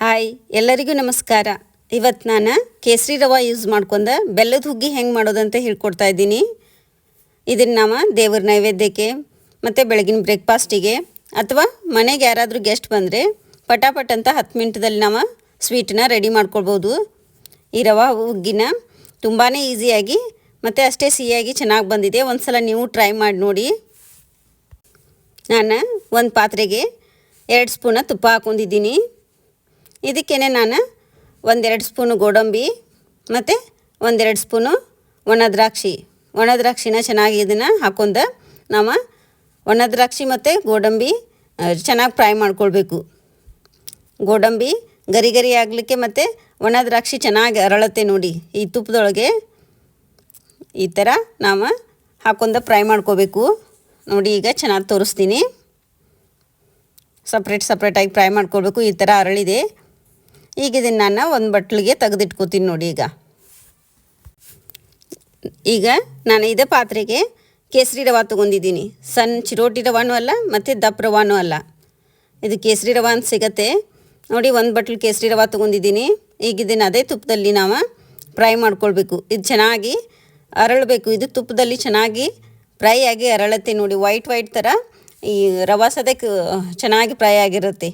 Hi, ಎಲ್ಲರಿಗೂ ನಮಸ್ಕಾರ. ಇವತ್ತು ನಾನು ಕೇಸರಿ ರವ ಯೂಸ್ ಮಾಡ್ಕೊಂಡ ಬೆಲ್ಲದ ಹುಗ್ಗಿ ಹೆಂಗೆ ಮಾಡೋದಂತ ಹೇಳ್ಕೊಡ್ತಾ ಇದ್ದೀನಿ. ಇದನ್ನು ನಾವು ದೇವ್ರ ನೈವೇದ್ಯಕ್ಕೆ ಮತ್ತು ಬೆಳಗಿನ ಬ್ರೇಕ್ಫಾಸ್ಟಿಗೆ ಅಥವಾ ಮನೆಗೆ ಯಾರಾದರೂ ಗೆಸ್ಟ್ ಬಂದರೆ ಪಟಾಪಟ್ ಅಂತ ಹತ್ತು ಮಿನಿಟ್ದಲ್ಲಿ ನಾವು ಸ್ವೀಟನ್ನ ರೆಡಿ ಮಾಡ್ಕೊಳ್ಬೋದು. ಈ ರವೆ ಹುಗ್ಗಿನ ತುಂಬಾ ಈಸಿಯಾಗಿ ಮತ್ತು ಅಷ್ಟೇ ಸಿಹಿಯಾಗಿ ಚೆನ್ನಾಗಿ ಬಂದಿದೆ. ಒಂದು ಸಲ ನೀವು ಟ್ರೈ ಮಾಡಿ ನೋಡಿ. ನಾನು ಒಂದು ಪಾತ್ರೆಗೆ ಎರಡು ಸ್ಪೂನ ತುಪ್ಪ ಹಾಕೊಂಡಿದ್ದೀನಿ. ಇದಕ್ಕೇನೆ ನಾನು ಒಂದೆರಡು ಸ್ಪೂನು ಗೋಡಂಬಿ ಮತ್ತು ಒಂದೆರಡು ಸ್ಪೂನು ಒಣ ದ್ರಾಕ್ಷಿ. ಒಣ ದ್ರಾಕ್ಷಿನ ಚೆನ್ನಾಗಿ ಇದನ್ನು ಹಾಕೊಂಡು ನಾವು ಒಣ ದ್ರಾಕ್ಷಿ ಮತ್ತು ಗೋಡಂಬಿ ಚೆನ್ನಾಗಿ ಫ್ರೈ ಮಾಡ್ಕೊಳ್ಬೇಕು. ಗೋಡಂಬಿ ಗರಿ ಗರಿ ಆಗಲಿಕ್ಕೆ ಮತ್ತು ಒಣ ದ್ರಾಕ್ಷಿ ಚೆನ್ನಾಗಿ ಅರಳತ್ತೆ ನೋಡಿ. ಈ ತುಪ್ಪದೊಳಗೆ ಈ ಥರ ನಾವು ಹಾಕೊಂಡು ಫ್ರೈ ಮಾಡ್ಕೋಬೇಕು ನೋಡಿ ಈಗ ಚೆನ್ನಾಗಿ ತೋರಿಸ್ತೀನಿ. ಸಪ್ರೇಟ್ ಸಪ್ರೇಟಾಗಿ ಫ್ರೈ ಮಾಡ್ಕೊಳ್ಬೇಕು. ಈ ಥರ ಅರಳಿದೆ. ಈಗ ಇದನ್ನು ನಾನು ಒಂದು ಬಟ್ಲಿಗೆ ತೆಗೆದಿಟ್ಕೋತೀನಿ ನೋಡಿ ಈಗ. ಈಗ ನಾನು ಇದೇ ಪಾತ್ರೆಗೆ ಕೇಸರಿ ರವ ತೊಗೊಂಡಿದ್ದೀನಿ. ಸಣ್ಣ ಚಿರೋಟಿ ರವಾನೂ ಅಲ್ಲ, ಮತ್ತು ದಪ್ಪ ರವಾನೂ ಅಲ್ಲ. ಇದು ಕೇಸರಿ ರವ ಅಂತ ಸಿಗತ್ತೆ. ನೋಡಿ ಒಂದು ಬಟ್ಲು ಕೇಸರಿ ರವ ತೊಗೊಂಡಿದ್ದೀನಿ. ಈಗ ಇದನ್ನು ಅದೇ ತುಪ್ಪದಲ್ಲಿ ನಾವು ಫ್ರೈ ಮಾಡ್ಕೊಳ್ಬೇಕು. ಇದು ಚೆನ್ನಾಗಿ ಅರಳಬೇಕು. ಇದು ತುಪ್ಪದಲ್ಲಿ ಚೆನ್ನಾಗಿ ಫ್ರೈ ಆಗಿ ಅರಳತ್ತೆ ನೋಡಿ. ವೈಟ್ ವೈಟ್ ಥರ ಈ ರವೆ ಸದಕ್ಕೆ ಚೆನ್ನಾಗಿ ಫ್ರೈ ಆಗಿರುತ್ತೆ.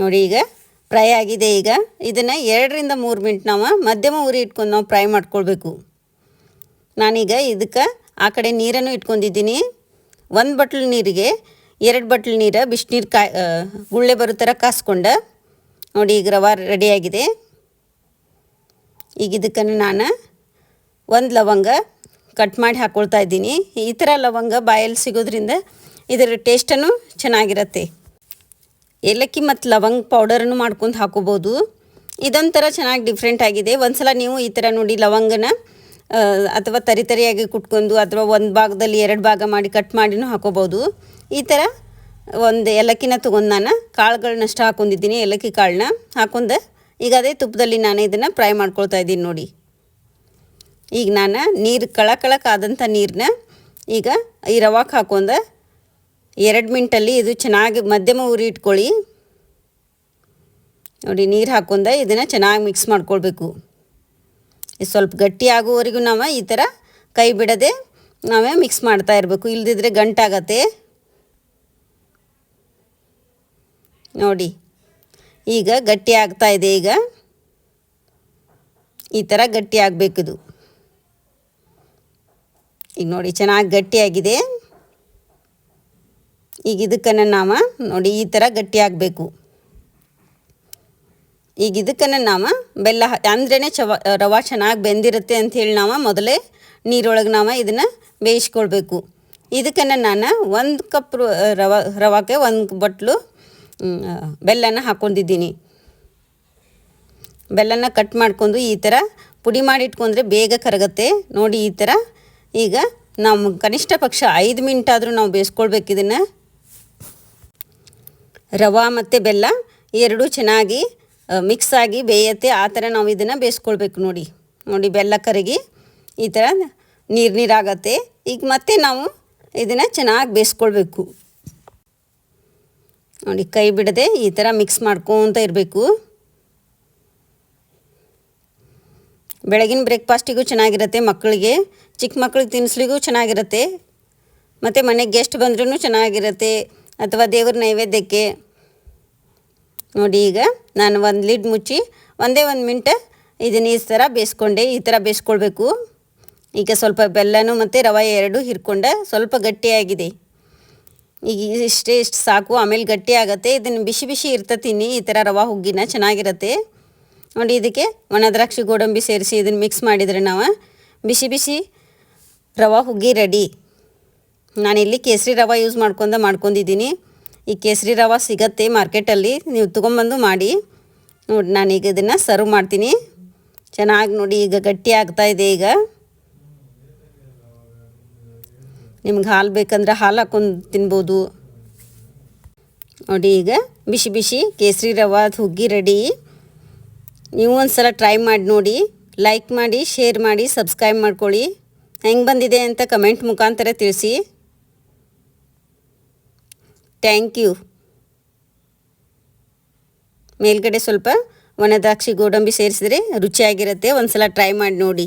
ನೋಡಿ ಈಗ ಫ್ರೈ ಆಗಿದೆ ಈಗ. ಇದನ್ನು ಎರಡರಿಂದ ಮೂರು ಮಿನಿಟ್ ನಾವು ಮಧ್ಯಮ ಉರಿ ಇಟ್ಕೊಂಡು ನಾವು ಫ್ರೈ ಮಾಡ್ಕೊಳ್ಬೇಕು. ನಾನೀಗ ಇದಕ್ಕೆ ಆ ಕಡೆ ನೀರನ್ನು ಇಟ್ಕೊಂಡಿದ್ದೀನಿ. ಒಂದು ಬಟ್ಲು ನೀರಿಗೆ ಎರಡು ಬಟ್ಲು ನೀರು ಬಿಸಿನೀರು ಕಾಯ್ ಗುಳ್ಳೆ ಬರೋ ಥರ ಕಾಸ್ಕೊಂಡು ನೋಡಿ ಈಗ ರವೆ ರೆಡಿಯಾಗಿದೆ ಈಗ ಇದಕ್ಕನ್ನು ನಾನು ಒಂದು ಲವಂಗ ಕಟ್ ಮಾಡಿ ಹಾಕ್ಕೊಳ್ತಾ ಇದ್ದೀನಿ. ಈ ಥರ ಲವಂಗ ಬಾಯಲ್ಲಿ ಸಿಗೋದ್ರಿಂದ ಇದರ ಟೇಸ್ಟನ್ನು ಚೆನ್ನಾಗಿರುತ್ತೆ. ಏಲಕ್ಕಿ ಮತ್ತು ಲವಂಗ ಪೌಡರನ್ನು ಮಾಡ್ಕೊಂಡು ಹಾಕೋಬೋದು. ಇದೊಂಥರ ಚೆನ್ನಾಗಿ ಡಿಫ್ರೆಂಟ್ ಆಗಿದೆ. ಒಂದು ಸಲ ನೀವು ಈ ಥರ ನೋಡಿ ಲವಂಗನ ಅಥವಾ ತರಿ ತರಿಯಾಗಿ ಕುಟ್ಕೊಂಡು, ಅಥವಾ ಒಂದು ಭಾಗದಲ್ಲಿ ಎರಡು ಭಾಗ ಮಾಡಿ ಕಟ್ ಮಾಡಿನೂ ಹಾಕೋಬೋದು. ಈ ಥರ ಒಂದು ಏಲಕ್ಕಿನ ತೊಗೊಂಡು ನಾನು ಕಾಳುಗಳನ್ನಷ್ಟು ಹಾಕೊಂಡಿದ್ದೀನಿ, ಏಲಕ್ಕಿ ಕಾಳನ್ನ ಹಾಕೊಂಡು ಈಗ ಅದೇ ತುಪ್ಪದಲ್ಲಿ ನಾನು ಇದನ್ನು ಫ್ರೈ ಮಾಡ್ಕೊಳ್ತಾ ಇದ್ದೀನಿ ನೋಡಿ. ಈಗ ನಾನು ನೀರು ಕಳಕಳಕ್ಕಾದಂಥ ನೀರನ್ನ ಈಗ ಈ ರವಾಕ್ಕೆ ಹಾಕೊಂಡ ಎರಡು ಮಿನಿಟಲ್ಲಿ ಇದು ಚೆನ್ನಾಗಿ ಮಧ್ಯಮ ಉರಿ ಇಟ್ಕೊಳ್ಳಿ. ನೋಡಿ, ನೀರು ಹಾಕೊಂಡ ಇದನ್ನು ಚೆನ್ನಾಗಿ ಮಿಕ್ಸ್ ಮಾಡ್ಕೊಳ್ಬೇಕು. ಇದು ಸ್ವಲ್ಪ ಗಟ್ಟಿ ಆಗುವವರೆಗೂ ನಾವು ಈ ಥರ ಕೈ ಬಿಡದೆ ನಾವೇ ಮಿಕ್ಸ್ ಮಾಡ್ತಾ ಇರಬೇಕು. ಇಲ್ದಿದ್ರೆ ಗಂಟಾಗತ್ತೆ. ನೋಡಿ, ಈಗ ಗಟ್ಟಿ ಆಗ್ತಾ ಇದೆ ಈಗ. ಈ ಥರ ಗಟ್ಟಿ ಆಗಬೇಕಿದು. ಈಗ ನೋಡಿ, ಚೆನ್ನಾಗಿ ಗಟ್ಟಿಯಾಗಿದೆ ಈಗ ಇದಕ್ಕನ್ನು ನಾವು ನೋಡಿ, ಈ ಥರ ಗಟ್ಟಿ ಆಗಬೇಕು. ಈಗ ಇದಕ್ಕನ್ನು ನಾವು ಬೆಲ್ಲ ಅಂದ್ರೇ ಚವ, ರವೆ ಚೆನ್ನಾಗಿ ಬೆಂದಿರುತ್ತೆ ಅಂಥೇಳಿ ನಾವು ಮೊದಲೇ ನೀರೊಳಗೆ ನಾವು ಇದನ್ನು ಬೇಯಿಸ್ಕೊಳ್ಬೇಕು. ಇದಕ್ಕನ್ನು ನಾನು ಒಂದು ಕಪ್ ರವೆ, ರವಾಕ್ಕೆ ಒಂದು ಬಟ್ಲು ಬೆಲ್ಲನ ಹಾಕ್ಕೊಂಡಿದ್ದೀನಿ ಬೆಲ್ಲನ ಕಟ್ ಮಾಡ್ಕೊಂಡು ಈ ಥರ ಪುಡಿ ಮಾಡಿ ಇಟ್ಕೊಂಡ್ರೆ ಬೇಗ ಕರಗತ್ತೆ. ನೋಡಿ, ಈ ಥರ ಈಗ ನಾವು ಕನಿಷ್ಠ ಪಕ್ಷ ಐದು ಮಿನಿಟ್ ಆದರೂ ನಾವು ಬೇಯಿಸ್ಕೊಳ್ಬೇಕು ಇದನ್ನು. ರವೆ ಮತ್ತು ಬೆಲ್ಲ ಎರಡೂ ಚೆನ್ನಾಗಿ ಮಿಕ್ಸ್ ಆಗಿ ಬೇಯತ್ತೆ. ಆ ಥರ ನಾವು ಇದನ್ನು ಬೇಯಿಸ್ಕೊಳ್ಬೇಕು ನೋಡಿ. ನೋಡಿ, ಬೆಲ್ಲ ಕರಗಿ ಈ ಥರ ನೀರು ನೀರಾಗತ್ತೆ. ಈಗ ಮತ್ತೆ ನಾವು ಇದನ್ನು ಚೆನ್ನಾಗಿ ಬೇಯಿಸ್ಕೊಳ್ಬೇಕು. ನೋಡಿ, ಕೈ ಬಿಡದೆ ಈ ಥರ ಮಿಕ್ಸ್ ಮಾಡ್ಕೊತ ಇರಬೇಕು. ಬೆಳಗಿನ ಬ್ರೇಕ್ಫಾಸ್ಟಿಗೂ ಚೆನ್ನಾಗಿರುತ್ತೆ ಮಕ್ಕಳಿಗೆ. ಚಿಕ್ಕ ಮಕ್ಕಳಿಗೆ ತಿನ್ನಿಸ್ಲಿಗೂ ಚೆನ್ನಾಗಿರುತ್ತೆ. ಮತ್ತು ಮನೆಗೆ ಗೆಸ್ಟ್ ಬಂದ್ರೂ ಚೆನ್ನಾಗಿರುತ್ತೆ. ಅಥವಾ ದೇವ್ರ ನೈವೇದ್ಯಕ್ಕೆ. ನೋಡಿ ಈಗ ನಾನು ಒಂದು ಲಿಡ್ ಮುಚ್ಚಿ ಒಂದೇ ಒಂದು ಮಿನಿಟ್ ಇದನ್ನ ಈ ಥರ ಬೇಯಿಸ್ಕೊಂಡೆ, ಈ ಥರ ಬೇಯಿಸ್ಕೊಳ್ಬೇಕು. ಈಗ ಸ್ವಲ್ಪ ಬೆಲ್ಲನೂ ಮತ್ತು ರವೆ ಎರಡು ಹಿರ್ಕೊಂಡೆ ಸ್ವಲ್ಪ ಗಟ್ಟಿಯಾಗಿದೆ. ಈಗ ಇಷ್ಟೇ ಇಷ್ಟು ಸಾಕು, ಆಮೇಲೆ ಗಟ್ಟಿ ಆಗುತ್ತೆ. ಇದನ್ನು ಬಿಸಿ ಬಿಸಿ ಇರ್ತತೀನಿ, ಈ ಥರ ರವೆ ಹುಗ್ಗಿನ ಚೆನ್ನಾಗಿರುತ್ತೆ. ನೋಡಿ ಇದಕ್ಕೆ ಒಣ ದ್ರಾಕ್ಷಿ ಗೋಡಂಬಿ ಸೇರಿಸಿ ಇದನ್ನು ಮಿಕ್ಸ್ ಮಾಡಿದರೆ ನಾವು ಬಿಸಿ ಬಿಸಿ ರವೆ ಹುಗ್ಗಿ ರೆಡಿ ನಾನಿಲ್ಲಿ ಕೇಸರಿ ರವೆ ಯೂಸ್ ಮಾಡ್ಕೊಂಡ ಮಾಡ್ಕೊಂಡಿದ್ದೀನಿ. ಈ ಕೇಸರಿ ರವೆ ಸಿಗತ್ತೆ ಮಾರ್ಕೆಟಲ್ಲಿ, ನೀವು ತೊಗೊಂಬಂದು ಮಾಡಿ. ನೋಡಿ ನಾನೀಗ ಇದನ್ನು ಸರ್ವ್ ಮಾಡ್ತೀನಿ. ಚೆನ್ನಾಗಿ ನೋಡಿ, ಈಗ ಗಟ್ಟಿ ಆಗ್ತಾ ಇದೆ ಈಗ. ನಿಮ್ಗೆ ಹಾಲು ಬೇಕಂದ್ರೆ ಹಾಲು ಹಾಕೊಂಡು ತಿನ್ಬೋದು. ನೋಡಿ ಈಗ ಬಿಸಿ ಬಿಸಿ ಕೇಸರಿ ರವೆ ಹುಗ್ಗಿ ರೆಡಿ ನೀವು ಒಂದು ಸಲ ಟ್ರೈ ಮಾಡಿ ನೋಡಿ. ಲೈಕ್ ಮಾಡಿ ಶೇರ್ ಮಾಡಿ ಸಬ್ಸ್ಕ್ರೈಬ್ ಮಾಡ್ಕೊಳ್ಳಿ. ಹೆಂಗೆ ಬಂದಿದೆ ಅಂತ ಕಮೆಂಟ್ ಮುಖಾಂತರ ತಿಳಿಸಿ. ಥ್ಯಾಂಕ್ ಯು ಮೇಲ್ಗಡೆ ಸ್ವಲ್ಪ ಒಣದ್ರಾಕ್ಷಿ ಗೋಡಂಬಿ ಸೇರಿಸಿದ್ರೆ ರುಚಿಯಾಗಿರುತ್ತೆ. ಒಂದು ಸಲ ಟ್ರೈ ಮಾಡಿ ನೋಡಿ.